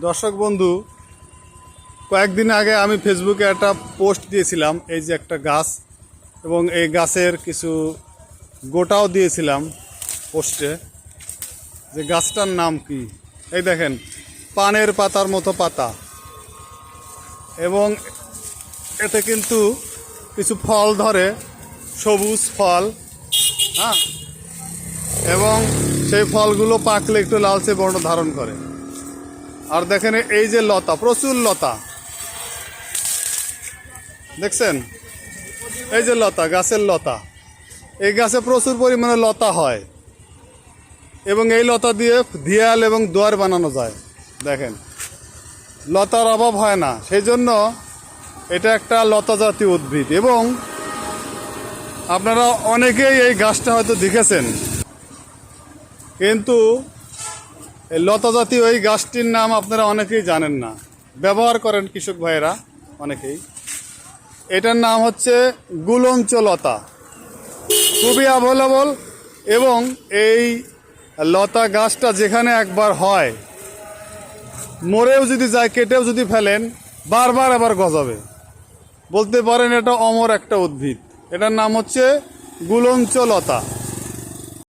দর্শক বন্ধু, কয়েকদিন আগে আমি ফেসবুকে একটা পোস্ট দিয়েছিলাম, এই যে একটা গাছ, এবং এই গাছের কিছু গোটাও দিয়েছিলাম পোস্টে, যে গাছটার নাম কি? এই দেখেন, পানের পাতার মতো পাতা। এবং এতে কিন্তু কিছু ফল ধরে, সবুজ ফল হ্যাঁ? এবং সেই ফলগুলো পাকলে একটু লালচে বর্ণ ধারণ করে। আর দেখেন এই যে লতা, প্রচুর লতা। দেখছেন? এই যে লতা, গাছের লতা। এই গাছে প্রচুর পরিমাণে লতা হয়। এবং এই লতা দিয়ে দিয়াল এবং দুয়ার বানানো যায়। দেখেন, লতার অভাব হয় না। সেই জন্য এটা একটা লতা জাতীয় উদ্ভিদ। এবং আপনারা অনেকেই এই গাছটা হয়তো দেখেছেন। কিন্তু এই লতা জাতীয় এই গাছটির নাম আপনারা অনেকেই জানেন না। ব্যবহার করেন কৃষক ভাইয়েরা অনেকেই। এটার নাম হচ্ছে গুলঞ্চ লতা খুবই অ্যাভেলেবল এবং এই লতা গাছটা যেখানে একবার হয়, মরেও যদি যায়, কেটেও যদি ফেলেন, বারবার আবার গজাবে। বলতে পারেন এটা অমর একটা উদ্ভিদ। এটার নাম হচ্ছে গুলঞ্চ লতা